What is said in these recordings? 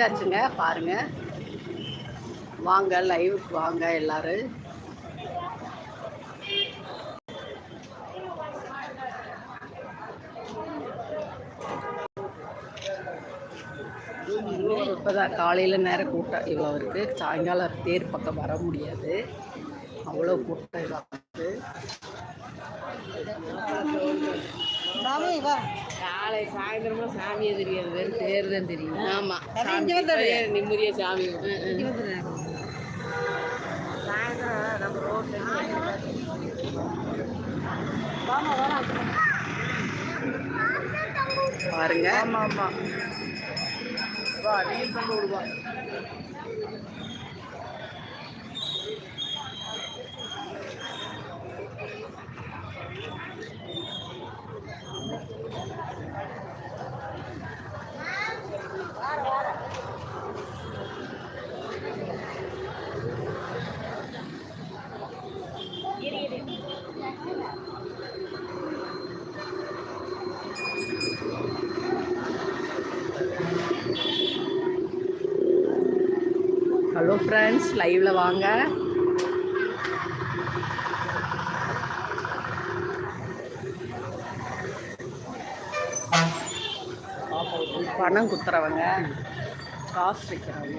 வச்சாச்சுங்க பாருங்க. வாங்க லைவுக்கு வாங்க எல்லாரும். இப்போதான் காலையில் நேரம் கூட்டம் இவ்வளோ இருக்குது சாயங்காலம் தேர் பக்கம் வர முடியாது. அவ்வளோ கூட்டம் இருக்குது காலை சாயந்தரம்லாம் சாமியே தெரியாது வெறும் பேர் தான் தெரியும். ஆமாம் நிம்மதியாக சாமி. சாயந்தரம் நம்ம பாருங்க. ஆமாம் ஆமாம் வா நீர் பண்ணி ஃப்ரெண்ட்ஸ் லைவ்ல வாங்க. பணம் குத்துறவங்க காசு வைக்கிறவங்க.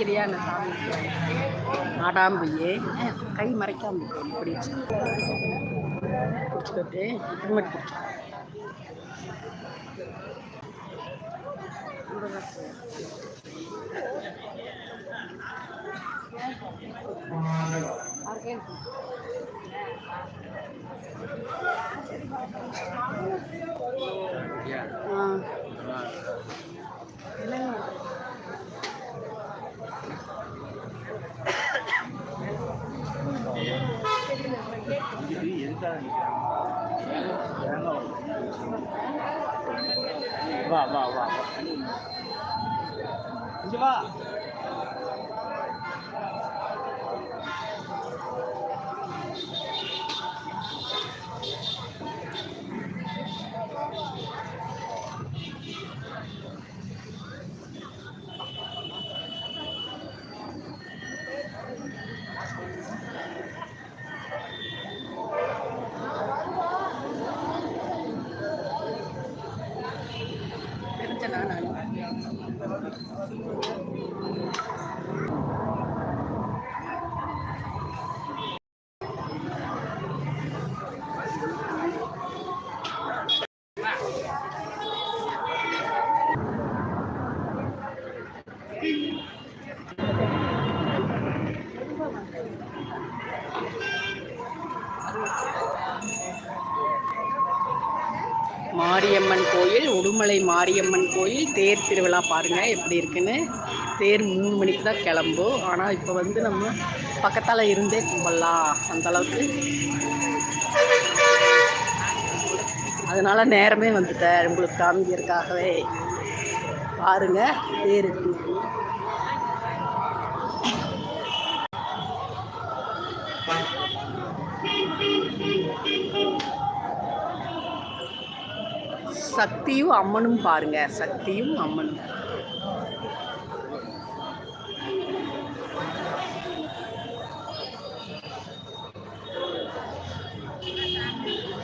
எல்லாம் வேறு சாமி? ஆடாம போய். கை மறைக்காம போய் பிடிச்சி பிடிச்சிக்கிட்டு ஹெல்மெட் பிடிச்சி ஆ வா வா வா இங்க வா தெரிஞ்சனா மாரியம்மன் கோயில் தேர் திருவிழா பாருங்கள் எப்படி இருக்குன்னு. தேர் மூணு மணிக்கு தான் கிளம்பும். ஆனால் இப்போ வந்து நம்ம பக்கத்தால் இருந்தே கும்பலாம் அந்த அளவுக்கு. அதனால நேரமே வந்துட்டேன். உங்களுக்கு காமிக்கிறதுக்காகவே. பாருங்க தேர் எப்படி சக்தியும் அம்மனும் பாருங்க சக்தியும் அம்மனும்.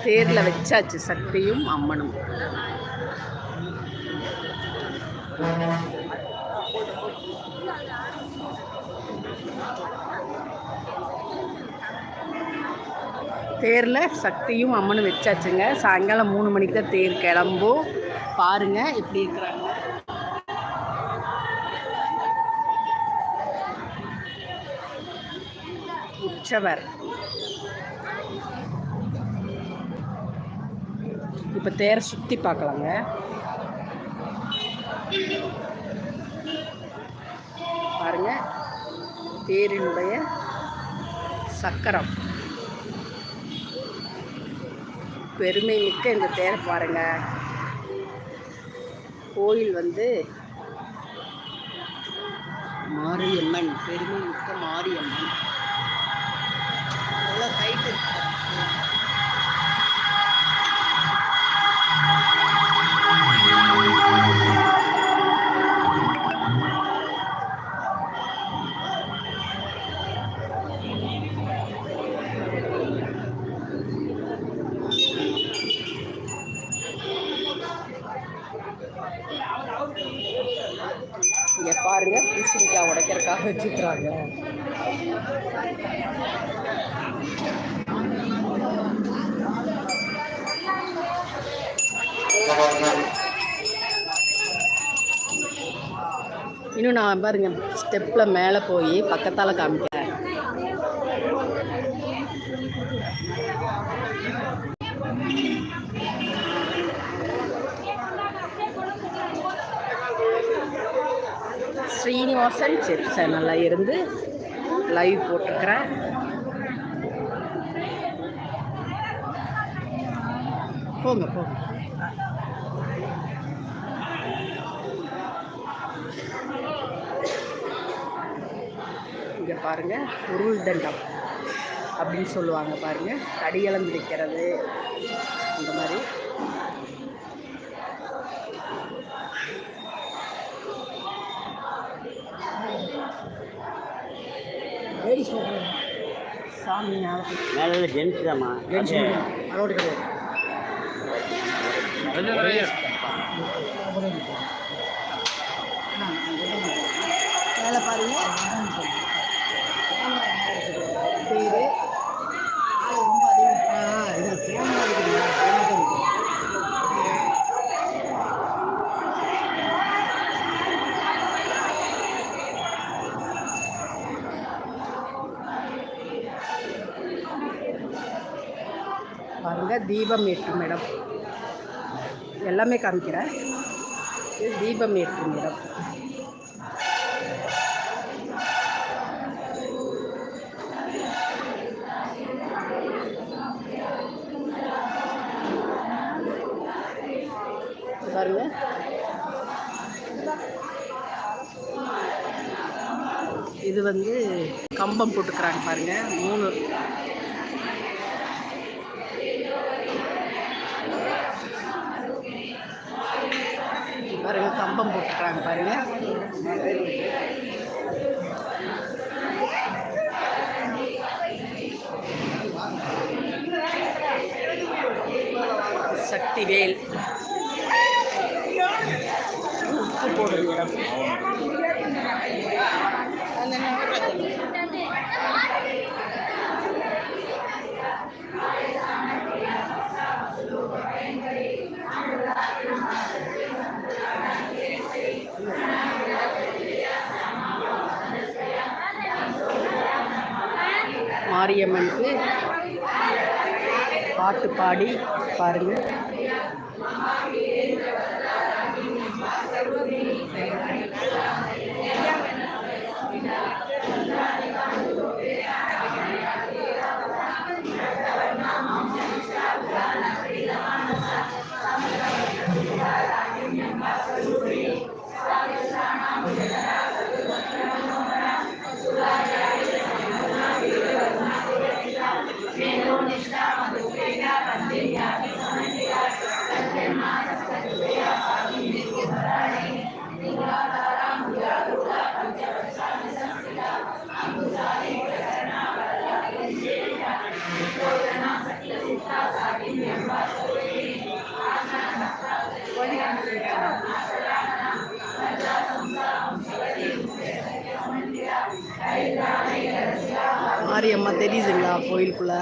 தேர்ல வச்சாச்சு சக்தியும் அம்மனும். தேரில் சக்தியும் அம்மனும் வச்சாச்சுங்க. சாயங்காலம் மூணு மணிக்கு தான் தேர் கிளம்பும். பாருங்க எப்படி இருக்கிறாங்க. உற்சவர். இப்போ தேரை சுற்றி பார்க்கலாங்க. பாருங்க தேரினுடைய சக்கரம். பெருமை மிக்க இந்த தேரை பாருங்க. கோயில் வந்து மாரியம்மன் பெருமை மிக்க மாரியம்மன் எவ்வளோ ஹைட் இங்க பாருங்க பூசணிக்காய் உடைக்கிறதுக்காக வச்சுக்கிறாங்க இன்னும் நான் பாருங்க ஸ்டெப்பில் மேலே போய் பக்கத்தால் காமிக்கிறேன். ஸ்ரீனிவாசன் செப் சேனலில் இருந்து லைவ் போட்டிருக்கிறேன். போங்க போங்க. இங்கே பாருங்க உருள் தண்டம் அப்படின்னு சொல்லுவாங்க பாருங்க. கடியளந்து வைக்கிறது இந்த மாதிரி. சாமி ஞாபகம் மேலே ஜென்ஸ் தாம்மா அதோட கிடையாது மேலே பாருங்க. பேர் தீபம் ஏற்றும் இடம். எல்லாமே காமிக்கிறேன். இது தீபம் ஏற்றும் இடம். பாருங்க. இது வந்து கம்பம் போட்டுக்கிறாங்க பாருங்க. மூணு கம்பம் போட்டுக்கிறாங்க பாருங்க. சக்திவேல். உப்பு போடுற இடம் மாரியம்மனுக்கு பாட்டு பாடி பாருங்கள். பாருங்க அம்மா தெரியுதுங்களா கோயிலுக்குள்ள?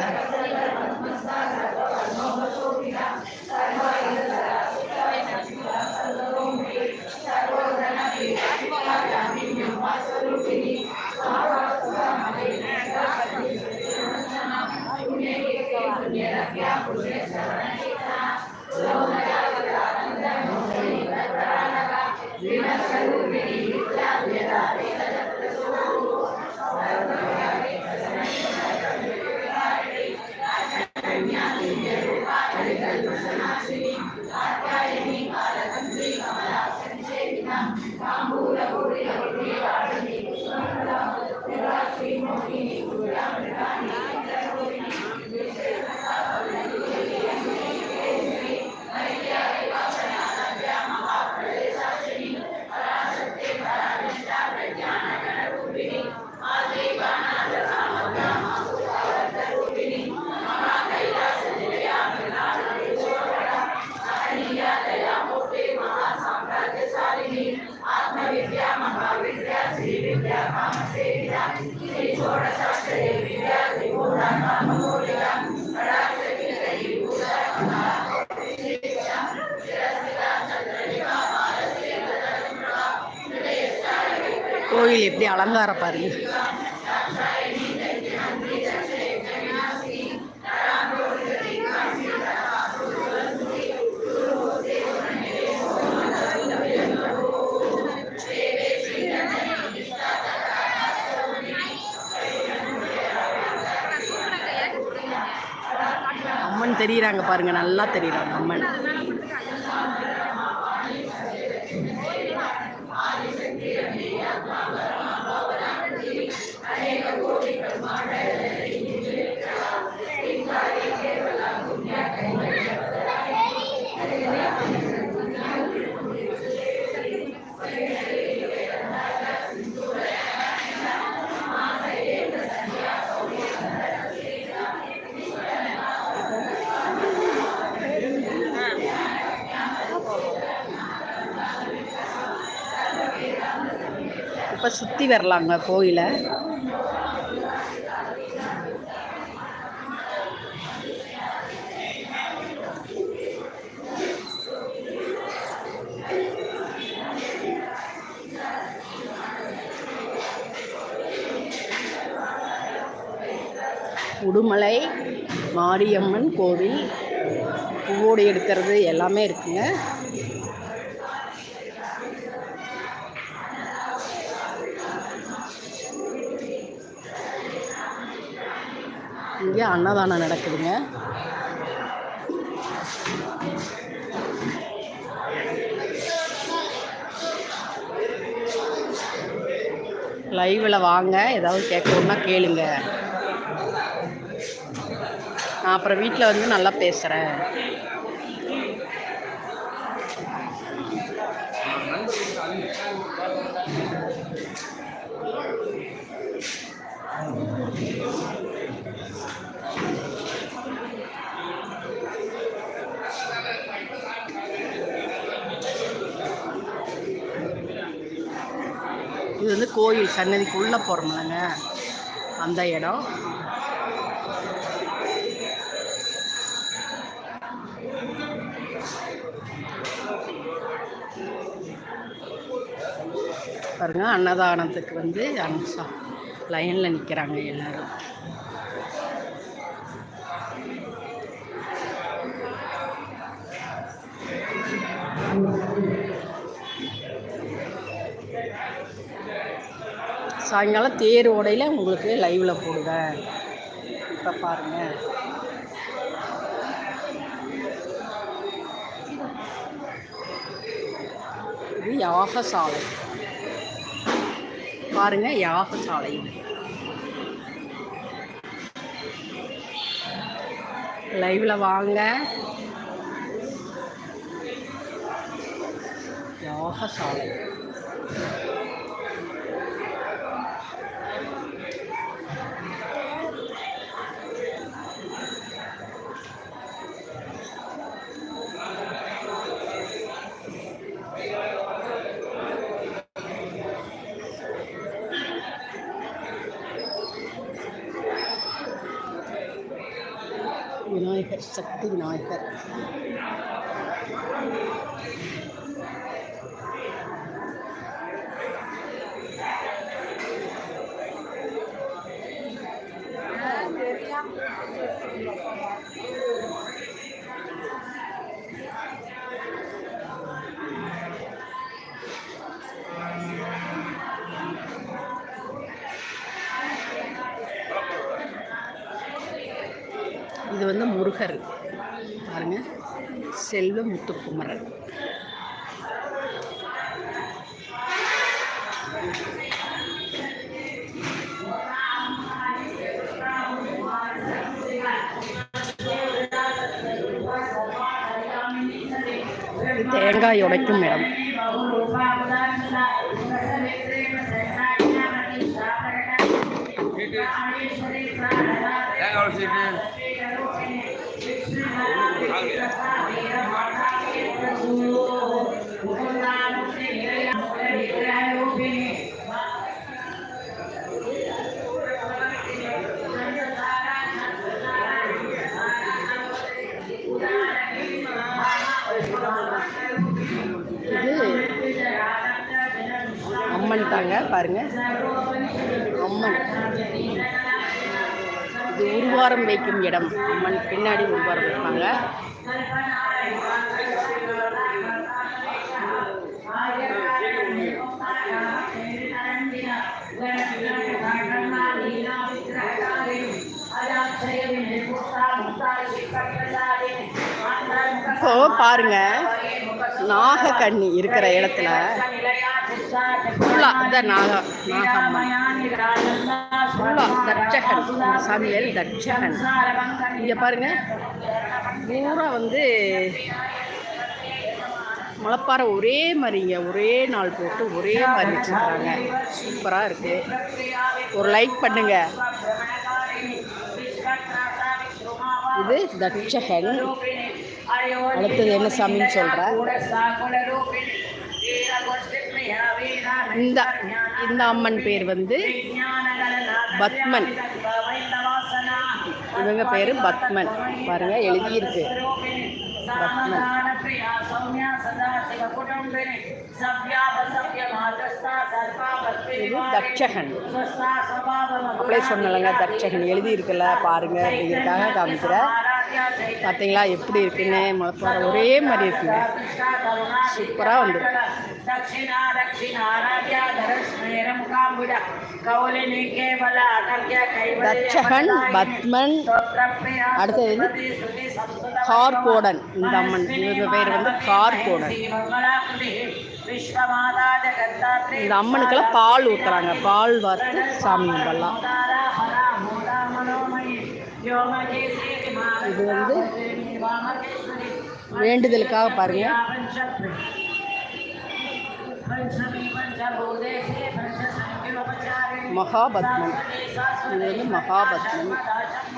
எப்படி அலங்காரம் பாருங்க. அம்மன் தெரியுறாங்க பாருங்க நல்லா தெரியுறாங்க அம்மன். அப்போ சுற்றி வரலாங்க கோயிலை. உடுமலை மாரியம்மன் கோவில் பூவோடு எடுக்கிறது எல்லாமே இருக்குங்க. இங்கே அன்னதானம் நடக்குதுங்க. லைவில் வாங்க. ஏதாவது கேட்கணுன்னா கேளுங்க. நான் அப்புறம் வீட்டில் வந்து நல்லா பேசுகிறேன் கோயில் சன்னதிக்கு கோயில் சன்னதிக்குள்ளே போகிறோம்லங்க அந்த இடம். பாருங்க அன்னதானத்துக்கு வந்து அன்சா லைனில் நிற்கிறாங்க எல்லாரும். சாயங்காலம் தேர் ஓடையில் உங்களுக்கு லைவில் போடுவேன். இப்போ பாருங்கள் இது யாகசாலை. பாருங்க யாகசாலை. லைவில் வாங்க. யாகசாலை விநாயகர் சக்தி விநாயகர் முருகர் பாருங்க. செல்வ முத்துக்குமரன். தேங்காய் உடைக்கும் இடம். தேங்காய் அம்மன் பாருங்க. அம்மன். இது உருவாரம் வைக்கும் இடம். அம்மன் பின்னாடி உருவாரம் வைப்பாங்க. இப்போ பாருங்க. நாகக்கண்ணி இருக்கிற இடத்துல. ஃபுல்லாக இந்த நாக நாகம்மன். ஃபுல்லாக தட்சகன் இந்த தட்சகன். இங்கே பாருங்க பூரா வந்து மலப்பாறை ஒரே மாதிரிங்க. ஒரே நாள் போட்டு ஒரே மாதிரி வச்சுருக்காங்க. சூப்பராக இருக்குது ஒரு லைக் பண்ணுங்க. இது தட்சகன். அடுத்தது என்ன சாமின்னு சொல்கிறேன் இந்த இந்த அம்மன் பேர் வந்து பத்மன். இவங்க பேர் பத்மன். பாருங்க எழுதியிருக்கு. பத்மன். कन्या सदा शिव தட்சகன் அப்படியே சொன்னலைங்க பாருங்க அப்படிங்கிறதுக்காக காமிக்கிறேன் பார்த்தீங்களா எப்படி இருக்குன்னு முளப்பார ஒரே மாதிரி இருக்குங்க சூப்பராக வந்து தட்சகன் பத்மன் அடுத்தது வந்து கார்கோடன் இந்த அம்மன் இவங்க பேர் வந்து கார் கார்போடர் இந்த அம்மனுக்கெல்லாம் பால் ஊற்றுறாங்க பால் வார்த்து சாமி கும்பிடலாம். இது வந்து வேண்டுதலுக்காக பாருங்க. பஞ்சமி பஞ்சபூதேசே பஞ்சசமி மகாபத்மம். இது வந்து மகாபத்மம்.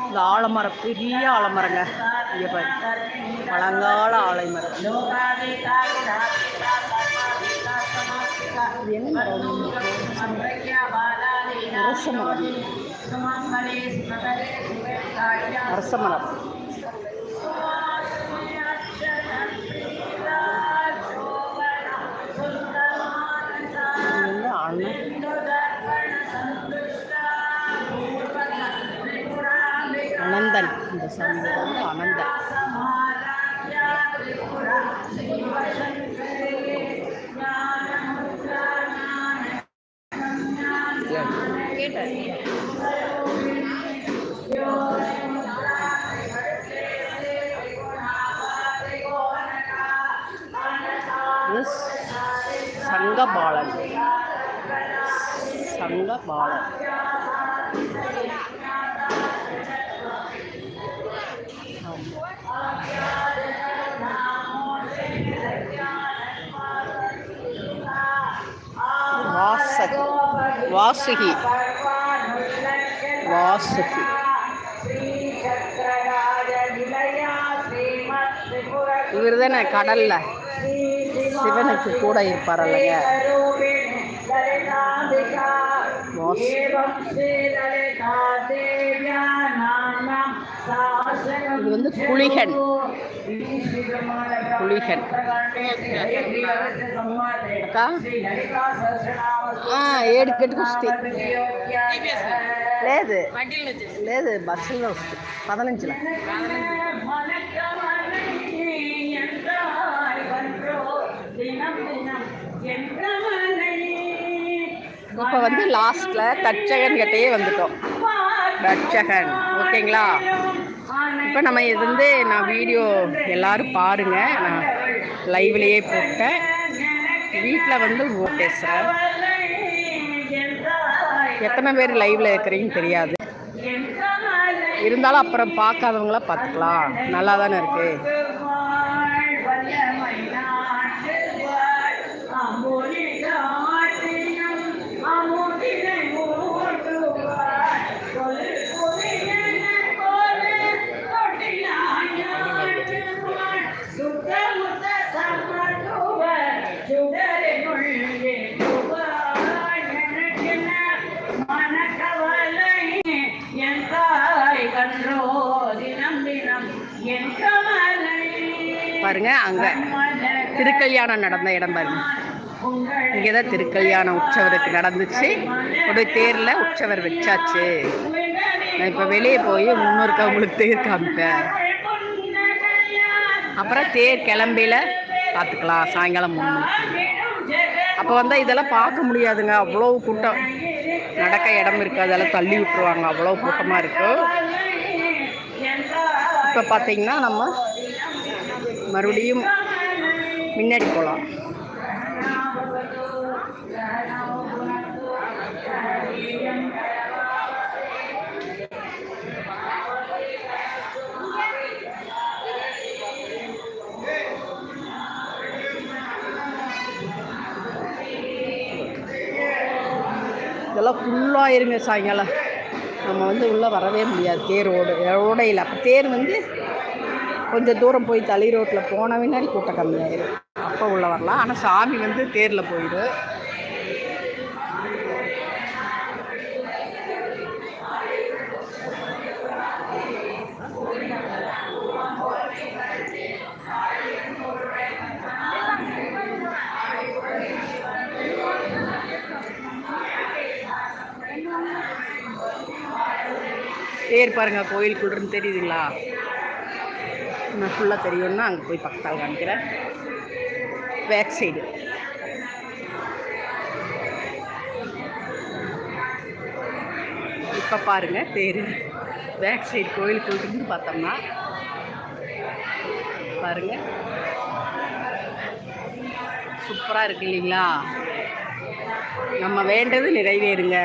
இந்த ஆலமரம் பெரிய ஆலமரங்க. இங்கே பாரு. பழங்கால ஆலைமரம். இது என்ன மரம்? அரச அனந்தன் இந்த சாமி பேர் வந்து அனந்தன் சங்கபாலன். சங்கபாலன். வாசுகி வாசுகி இவர் தானே கடல்ல சிவனுக்கு கூட இருப்பார் அல்லங்க வாசு இது வந்து குளிகன் குளிகன் అక్క ఏడు గంటకు లేదు లేదు బస్సులో వస్తుంది పదనుంచుల இப்போ வந்து லாஸ்ட்டில் தட்சகன் கிட்டேயே வந்துட்டோம் தட்சகன் ஓகேங்களா இப்போ நம்ம இது வந்து நான் வீடியோ எல்லாரும் பாருங்கள் நான் லைவ்லேயே போட்டேன். வீட்டில் வந்து ஓ பேசுகிறேன் எத்தனை பேர் லைவில் இருக்கிறீங்கன்னு தெரியாது. இருந்தாலும் அப்புறம் பார்க்காதவங்களா பார்த்துக்கலாம். நல்லா தானே இருக்குது பாருங்க அங்கே திருக்கல்யாணம் நடந்த இடம் பாருங்க. இங்கே தான் திருக்கல்யாணம் உற்சவருக்கு நடந்துச்சு. ஒரு தேரில் உற்சவர் வச்சாச்சு. நான் இப்போ வெளியே போய் முன்னோருக்கு அவங்களுக்கு தேர் காமிப்பேன். அப்புறம் தேர் கிளம்பில பார்த்துக்கலாம் சாயங்காலம் மூணு அப்போ வந்தால் இதெல்லாம் பார்க்க முடியாதுங்க. அவ்வளோ கூட்டம். நடக்க இடம் இருக்குது அதெல்லாம் தள்ளி விட்டுருவாங்க. அவ்வளோ கூட்டமாக இருக்கும் இப்போ பார்த்தீங்கன்னா நம்ம மறுபடியும் முன்னாடி போகலாம். இதெல்லாம் ஃபுல்லாக இருங்க சாயங்காலம். நம்ம வந்து உள்ளே வரவே முடியாது. தேர் ஓடு ஓடையில். அப்போ தேர் வந்து கொஞ்சம் தூரம் போய் தளி ரோட்டில் போன பின்னாடி கூட்டம் கம்மியாயிரும். அப்போ உள்ளே வரலாம். ஆனால் சாமி வந்து தேரில் போயிடும் தேர் பாருங்க கோயிலுக்குள்ள இருந்து தெரியுதுங்களா? நான் ஃபுல்லாக தெரியும்னா அங்கே போய் பக்கத்தால் காமிக்கிறேன் பேக் சைடு இப்போ பாருங்கள் தேர் பேக் சைடு கோயிலுக்குள்ள பார்த்தோம்னா பாருங்கள் சூப்பராக இருக்கு இல்லைங்களா? நம்ம வேண்டது நிறைவேறுங்க.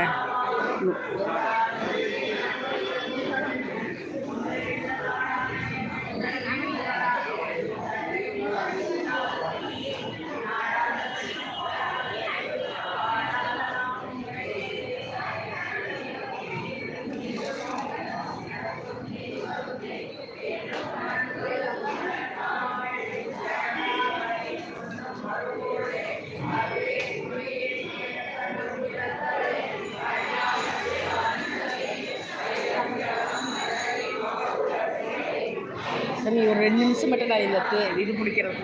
ரெண்டு நிமிஷம் மட்டும் நான் இந்த தே- இது பிடிக்கிறது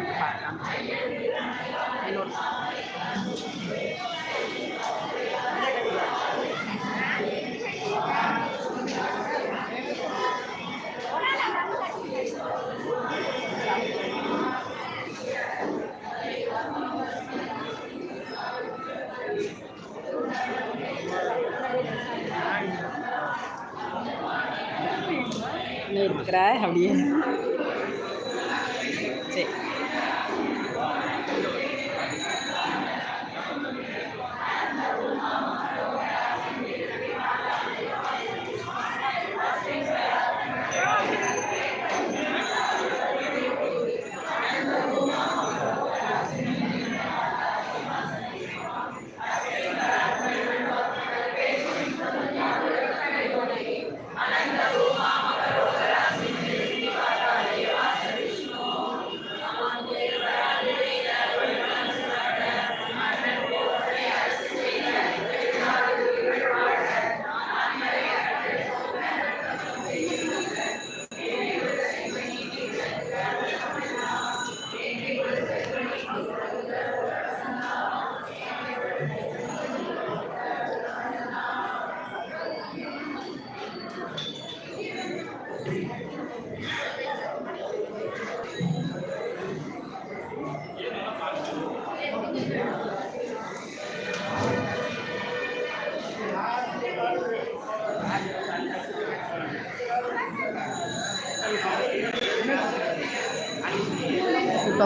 என்னோட இருக்கிற அப்படியே. 这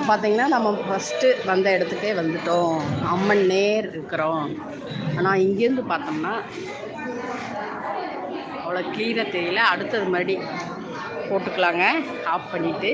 பார்த்தீங்கன்னா நம்ம ஃபஸ்ட்டு வந்த இடத்துக்கே வந்துட்டோம். அம்மன் நேர் இருக்கிறோம். ஆனால் இங்கேருந்து பார்த்தோம்னா அவ்வளோ க்ளீனாக தெரியல. அடுத்தது மறுபடி போட்டுக்கலாங்க. ஆஃப் பண்ணிவிட்டு